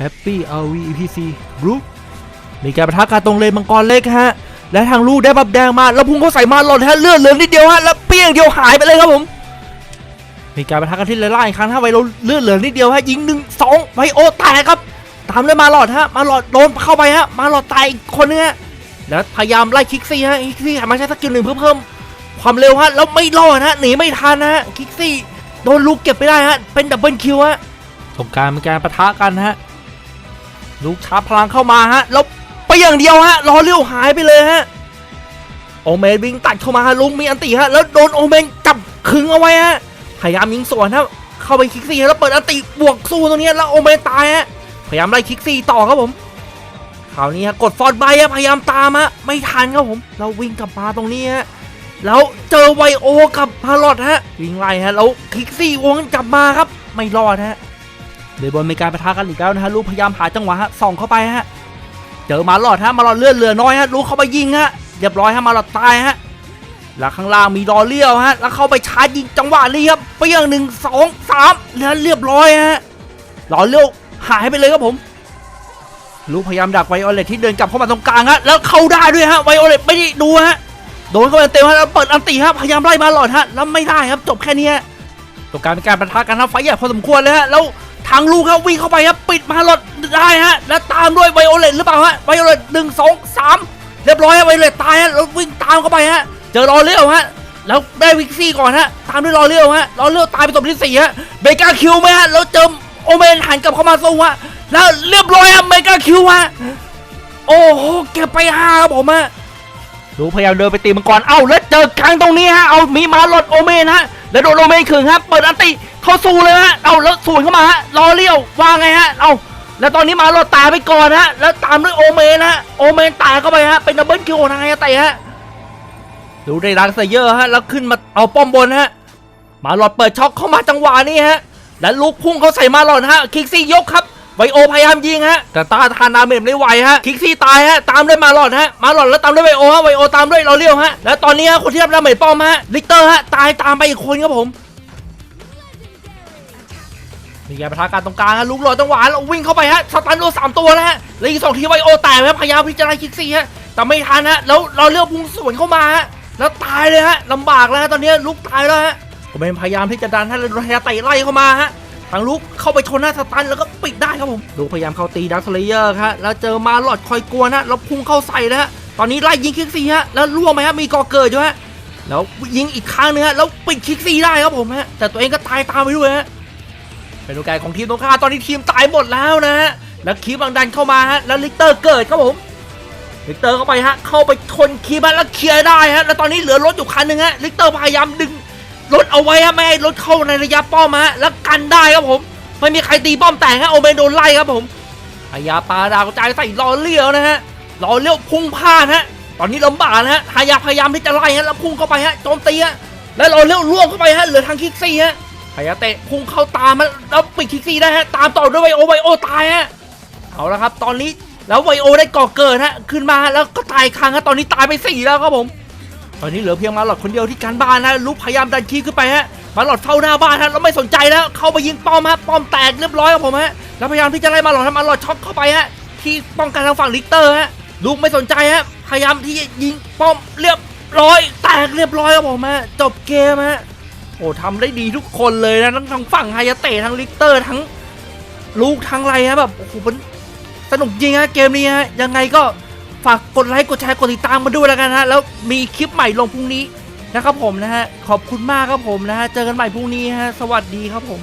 Happy RV EPC Group มีการประทะการตรงเลนมังกรเล็กฮะ และทางลูกได้บับแดงมา แล้วพุ่งเขาใส่มาหล่นฮะเลือดเหลือนิดเดียวฮะ แล้วเปี้ยงเดียวหายไปเลยครับผม มีการประทะกันที่ไล่ๆอีกครั้งฮะไวโรเลือดเหลือนิดเดียวฮะยิงหนึ่งสองไวโอแตกครับ ตามด้วยมาหลอดฮะ มาหลอดโดนเข้าไปฮะ มาหลอดตายอีกคนนึงฮะ แล้วพยายามไล่คิกซี่ฮะ คิกซี่หันมาใช้สกิลหนึ่งเพื่อเพิ่มความเร็วฮะ แล้วไม่รอดฮะ หนีไม่ทันฮะ คิกซี่โดนลูกเก็บไปได้ฮะ เป็นดับเบิลคิวฮะสงการเป็นการประทะกันฮะ ลูกชาร์จพลังเข้ามาฮะแล้วไปอย่างเดียวฮะรอเลี้ยวหายไปเลยฮะโอเมนวิ่งตัดเข้ามาฮะลุงมีอันติฮะแล้วโดนโอเมนจับขึงเอาไว้ฮะพยายามยิงสวนฮะเข้าไปคิกซี่แล้วเปิดอันติบวกสู้ตรงนี้แล้วโอเมนตายฮะพยายามไล่คิกซี่ต่อครับผมคราวนี้ฮะกดฟอร์ดไบฮะพยายามตามฮะไม่ทันครับผมเราวิ่งกลับมาตรงนี้ฮะแล้วเจอไวโอกับพาร์ลอดฮะวิ่งไล่ฮะแล้วคิกซี่วงกลับมาครับ ไม่รอดฮะ เดบอลมีการประทะกันอีกแล้วนะฮะลูกพยายามหาจังหวะฮะส่องเข้าไปฮะเจอมาหลอดฮะมาหลอดเลือดเหลือน้อยฮะลูกเข้าไปยิงฮะเรียบร้อยฮะมาหลอดตายฮะแล้วข้างล่างมีรอเลี้ยวฮะแล้วเข้าไปชาร์จยิงจังหวะนี้ครับเปรี้ยงหนึ่งสองสามแล้วเรียบร้อยฮะรอเลี้ยวหายไปเลยครับผมลูกพยายามดักไวโอเลตที่เดินกลับเข้ามาตรงกลางฮะแล้วเข้าได้ด้วยฮะไวโอเลตไม่ได้ดูฮะโดนเข้าไปเต็มฮะแล้วเปิดอันติฮะพยายามไล่มาหลอดฮะแล้วไม่ได้ครับจบแค่นี้ตรงการเป็นการประทะกันนะไฟใหญ่พอสมควรเลยฮะแล้ว ทางลูกครับวิ่งเข้าไปครับปิดมาหลอดได้ฮะแล้วตามด้วยไวโอเลตหรือเปล่าฮะไวโอเลตหนึ่งสองสามเรียบร้อยฮะไวโอเลตตายฮะแล้ววิ่งตามเข้าไปฮะเจอรอเลี้ยวฮะแล้วได้วิกซี่ก่อนฮะตามด้วยรอเลี้ยวฮะรอเลี้ยวตายไปตบที่สี่ฮะเบกาคิวไหมฮะแล้วเจอโอเมนหันกลับเข้ามาสู้ฮะแล้วเรียบร้อยฮะเบกาคิวฮะโอ้โหเก็บไปห้าครับผมฮะดูพยายามเดินไปตีมังกรเอ้าแล้วเจอกลางตรงนี้ฮะเอามีมาหลดโอเมนฮะ แล้วโดนโรเมนขึงฮะเปิดอันติเข้าสู้เลยฮะเอาแล้วสวนเข้ามาฮะรอเลี้ยววางไงฮะเอาแล้วตอนนี้มาหลดตายไปก่อนฮะแล้วตามด้วยโอเมนฮะโอเมนตายเข้าไปฮะเป็นดับเบิลคิวของนายเตะฮะดูได้รังเซเยอร์ฮะแล้วขึ้นมาเอาป้อมบนฮะมาหลอดเปิดช็อคเข้ามาจังหวะนี้ฮะแล้วลุกพุ่งเขาใส่มาหลอดฮะคิกซี่ยกครับ ไวโอพยายามยิงฮะแต่ต้าทานดาเมจไม่ไหวฮะคิกซี่ตายฮะตามด้วยมาหลอดฮะมาหลอดแล้วตามด้วยไวโอฮะไวโอตามด้วยเราเลี้ยวฮะแล้วตอนนี้ฮะคนที่รับดาเมจป้อมฮะลิกเตอร์ฮะตายตามไปอีกคนครับผมมีการประทะการตรงกลางฮะลุกหลอดจังหวะแล้ววิ่งเข้าไปฮะสตันโดนสามตัวแล้วฮะแล้วอีกสองทีไวโอแตกฮะพยายามพิจารณาคิกซี่ฮะแต่ไม่ทันฮะแล้วเราเลือกพุ่งสวนเข้ามาฮะแล้วตายเลยฮะลำบากแล้วฮะตอนนี้ลุกตายแล้วฮะผมเป็นพยายามที่จะดันให้เราพยายามเตะไล่เข้ามาฮะ ทางลุกเข้าไปชนหน้าสตันแล้วก็ปิดได้ครับผมลุกพยายามเข้าตีดักสเลเยอร์ครับแล้วเจอมาหลอดคอยกลัวนะแล้วพุ่งเข้าใส่นะฮะตอนนี้ไล่ยิงคิกซี่ฮะแล้วล่วงไปฮะมีกอเกิดอยู่ฮะแล้วยิงอีกครั้งนึงฮะแล้วปิดคิกซี่ได้ครับผมฮะแต่ตัวเองก็ตายตามไปด้วยฮะเป็นโอกาสของทีมตรงข้ามตอนนี้ทีมตายหมดแล้วนะฮะแล้วคีบังดันเข้ามาฮะแล้วลิกเตอร์เกิดครับผมลิกเตอร์เข้าไปฮะเข้าไปชนคีบันแล้วเคลียร์ได้ฮะแล้วตอนนี้เหลือรถอยู่คันหนึ่งฮะลิกเตอร์พยายามดึง รถเอาไว้ฮะไม่ให้รถเข้าในระยะป้อมฮะแล้วกันได้ครับผม ไม่มีใครตีป้อมแตกฮะโอเมนโดนไล่ครับผมพยายาปาดาวกระจายใส่รอเลี้ยวนะฮะรอเลี้ยวพุ่งพลาดฮะตอนนี้ลำบากนะฮะพยายาพยายามที่จะไล่ฮะแล้วพุ่งเข้าไปฮะโจมตีฮะแล้วรอเลี้ยวล่วงเข้าไปฮะเหลือทางคิกซี่ฮะพยายาเตะพุ่งเข้าตามมาแล้วปิดคิกซี่ได้ฮะตามต่อด้วยไวโอไวโอตายฮะเอาละครับ ตอนนี้แล้วไวโอได้ก่อเกิดฮะขึ้นมาแล้วก็ตายครั้งฮะตอนนี้ตายไปสี่แล้วครับผม ตอนนี้เหลือเพียงมาหลอดคนเดียวที่การบ้านนะลุกพยายามดันคีขึ้นไปฮะมาหลอดเฝ้าหน้าบ้านฮะแล้วไม่สนใจแล้วเข้าไปยิงป้อมฮะป้อมแตกเรียบร้อยครับผมฮะแล้วพยายามที่จะไล่มาหลอดฮะมาหลอดช็อตเข้าไปฮะที่ป้องกันทางฝั่งลิกเตอร์ฮะลูกไม่สนใจฮะพยายามที่จะยิงป้อมเรียบร้อย แตกเรียบร้อยครับผมฮะจบเกมฮะโอ้ทำได้ดีทุกคนเลยนะทั้งทางฝั่งไฮยาเตะทั้งลิกเตอร์ทั้งลูกทั้งไรฮะแบบโอ้โหมันสนุกจริงฮะเกมนี้ฮะยังไงก็ ฝากกดไลค์กดแชร์กดติดตามมาด้วยแล้วกันฮะแล้วมีคลิปใหม่ลงพรุ่งนี้นะครับผมนะฮะขอบคุณมากครับผมนะฮะเจอกันใหม่พรุ่งนี้ฮะสวัสดีครับผม